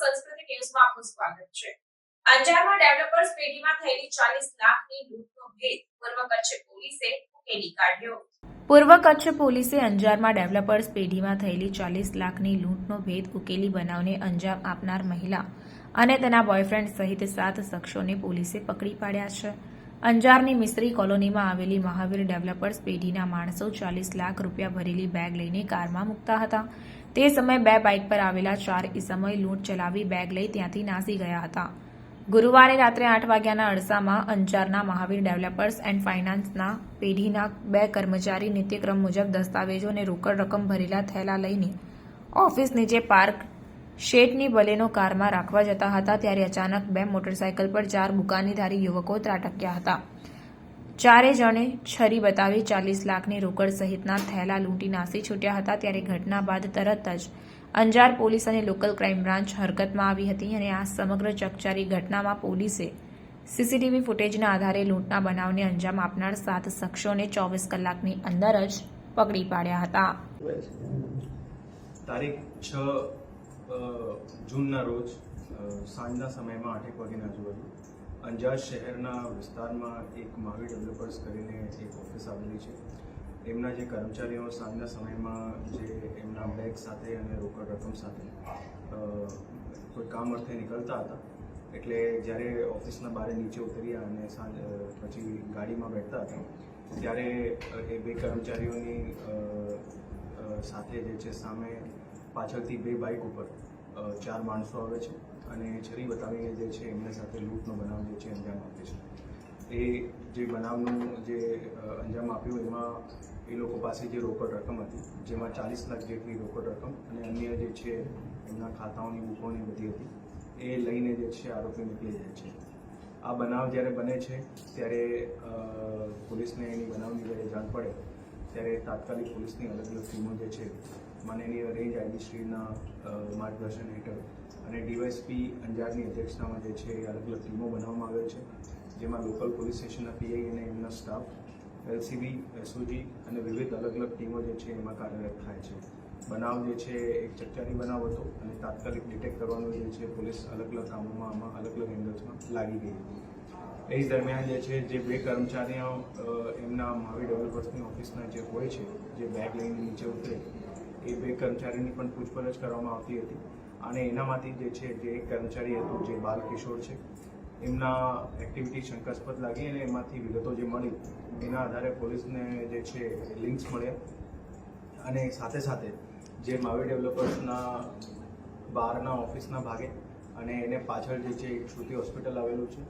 સંસ્કૃતિ ન્યૂઝમાં આપનું સ્વાગત છે. અંજારમાં ડેવલપર્સ પેઢીમાં થયેલી ચાલીસ લાખની લૂંટનો ભેદ પૂર્વ કચ્છ પોલીસે ઉકેલી કાઢ્યો. પૂર્વ કચ્છ પોલીસે અંજારમાં ડેવલપર્સ પેઢીમાં થયેલી ચાલીસ લાખની લૂંટનો ભેદ ઉકેલી બનાવને અંજામ આપનાર મહિલા અને તેના બોયફ્રેન્ડ સહિત સાત શખ્સોને પોલીસે પકડી પાડ્યા છે. અંજારની મિસ્ત્રી કોલોનીમાં આવેલી મહાવીર ડેવલપર્સ પેઢીના માણસો ચાલીસ લાખ રૂપિયા ભરેલી બેગ લઈને કારમાં મૂકતા હતા. તે સમયે બે બાઇક પર આવેલા ચાર ઈસમોએ લૂંટ ચલાવી બેગ લઈ ત્યાંથી નાસી ગયા હતા. ગુરુવારે રાત્રે આઠ વાગ્યાના અરસામાં અંજારના મહાવીર ડેવલપર્સ એન્ડ ફાઇનાન્સના પેઢીના બે કર્મચારી નિત્યક્રમ મુજબ દસ્તાવેજો અને રોકડ રકમ ભરેલા થેલા લઈને ઓફિસ નીચે પાર્ક શેઠની બલેનો કારમાં રાખવા જતા હતા ત્યારે અચાનક બે મોટરસાયકલ પર ચાર બુકાનીધારી યુવકો ત્રાટક્યા હતા. ચારે જણે છરી બતાવી ચાલીસ લાખની રોકડ સહિતના થેલા લૂંટી નાસી છૂટ્યા હતા ત્યારે ઘટના બાદ તરત જ અંજાર પોલીસ અને લોકલ ક્રાઇમ બ્રાન્ચ હરકતમાં આવી હતી અને આ સમગ્ર ચકચારી ઘટનામાં પોલીસે સીસીટીવી ફૂટેજના આધારે લૂંટના બનાવને અંજામ આપનાર સાત શખ્સોને ચોવીસ કલાકની અંદર જ પકડી પાડ્યા હતા. તારીખ જૂનના રોજ સાંજના સમયમાં આઠેક વાગ્યાના આજુબાજુ, અંજાર શહેરના વિસ્તારમાં એક મહાવીર ડેવલપર્સ કરીને એક ઓફિસ આવેલી છે. એમના જે કર્મચારીઓ સાંજના સમયમાં જે એમના બેગ સાથે અને રોકડ રકમ સાથે કોઈ કામ અર્થે નીકળતા હતા, એટલે જ્યારે ઓફિસના બહાર નીચે ઉતર્યા અને સાંજ પછી ગાડીમાં બેઠતા હતા, ત્યારે એ બે કર્મચારીઓની સાથે જે છે સામે પાછળથી બે બાઇક ઉપર ચાર માણસો આવે છે અને છરી બતાવીને જે છે એમના સાથે લૂંટનો બનાવ જે છે અંજામ આપે છે. એ જે બનાવનું જે અંજામ આપ્યું એમાં એ લોકો પાસે જે રોકડ રકમ હતી, જેમાં ચાલીસ લાખ જેટલી રોકડ રકમ અને અન્ય જે છે એમના ખાતાઓની બુકોની બધી હતી, એ લઈને જે છે આરોપી નીકળી જાય છે. આ બનાવ જ્યારે બને છે, ત્યારે પોલીસને એની બનાવની જ્યારે જાણ પડે ત્યારે તાત્કાલિક પોલીસની અલગ અલગ ટીમો જે છે, માનનીય રેન્જ આઈજી શ્રીના માર્ગદર્શન હેઠળ અને ડીવાયસપી અંજારની અધ્યક્ષતામાં જે છે અલગ અલગ ટીમો બનાવવામાં આવેલ છે. જેમાં લોકલ પોલીસ સ્ટેશનના પીઆઈ અને એમના સ્ટાફ, એલસીબી, એસઓજી અને વિવિધ અલગ અલગ ટીમો જે છે એમાં કાર્યરત થાય છે. બનાવ જે છે એક ચકચારી બનાવ હતો અને તાત્કાલિક ડિટેક્ટ કરવાનો જે છે પોલીસ અલગ અલગ કામોમાં, આમાં અલગ અલગ એંગલ્સમાં લાગી ગઈ હતી. એ દરમિયાન જે છે, જે બે કર્મચારીઓ એમના મહાવી ડેવલપર્સની ઓફિસના જે હોય છે, જે બેગ લઈને નીચે ઉતરે, એ બે કર્મચારીની પણ પૂછપરછ કરવામાં આવતી હતી. અને એનામાંથી જે છે, જે એક કર્મચારી હતું, જે બાલ કિશોર છે, એમના એક્ટિવિટી શંકાસ્પદ લાગી અને એમાંથી વિગતો જે મળી, એના આધારે પોલીસને જે છે લિંક્સ મળ્યા. અને સાથે સાથે જે માવી ડેવલપર્સના બહારના ઓફિસના ભાગે અને એને પાછળ જે છે, એક શ્રુતિ હોસ્પિટલ આવેલું છે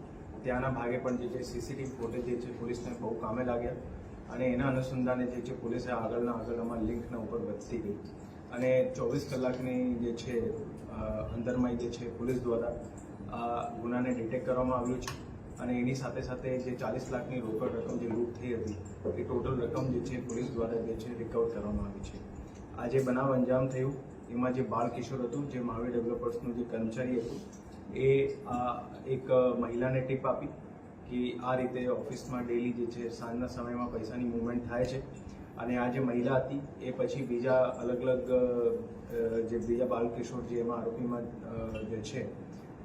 ત્યાંના ભાગે પણ જે છે સીસીટીવી ફૂટેજ જે છે પોલીસને બહુ કામે લાગ્યા અને એના અનુસંધાને જે છે પોલીસે આગળના આગળમાં લિંકના ઉપર વધતી ગઈ. અને ચોવીસ કલાકની જે છે અંદરમાં જે છે પોલીસ દ્વારા આ ગુનાને ડિટેક્ટ કરવામાં આવ્યું છે અને એની સાથે સાથે જે ચાલીસ લાખની રોકડ રકમ જે લૂંટ થઈ હતી, એ ટોટલ રકમ જે છે પોલીસ દ્વારા જે છે રિકવર કરવામાં આવી છે. આ જે બનાવ અંજામ થયું. એમાં જે બાળ કિશોર હતું, જે મહાવીર ડેવલપર્સનું જે કર્મચારી હતું એ એક મહિલાને ટીપ આપી કે આ રીતે ઓફિસમાં ડેલી જે છે સાંજના સમયમાં પૈસાની મૂવમેન્ટ થાય છે. અને આ જે મહિલા હતી, એ પછી બીજા અલગ અલગ જે બીજા બાલકિશોર જે એમાં આરોપીમાં જે છે,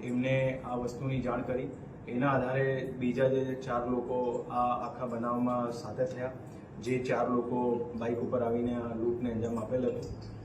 એમને આ વસ્તુની જાણ કરી. એના આધારે બીજા જે ચાર લોકો આ આખા બનાવમાં સાથે થયા. જે ચાર લોકો બાઇક ઉપર આવીને આ લૂંટને અંજામ આપેલ હતું.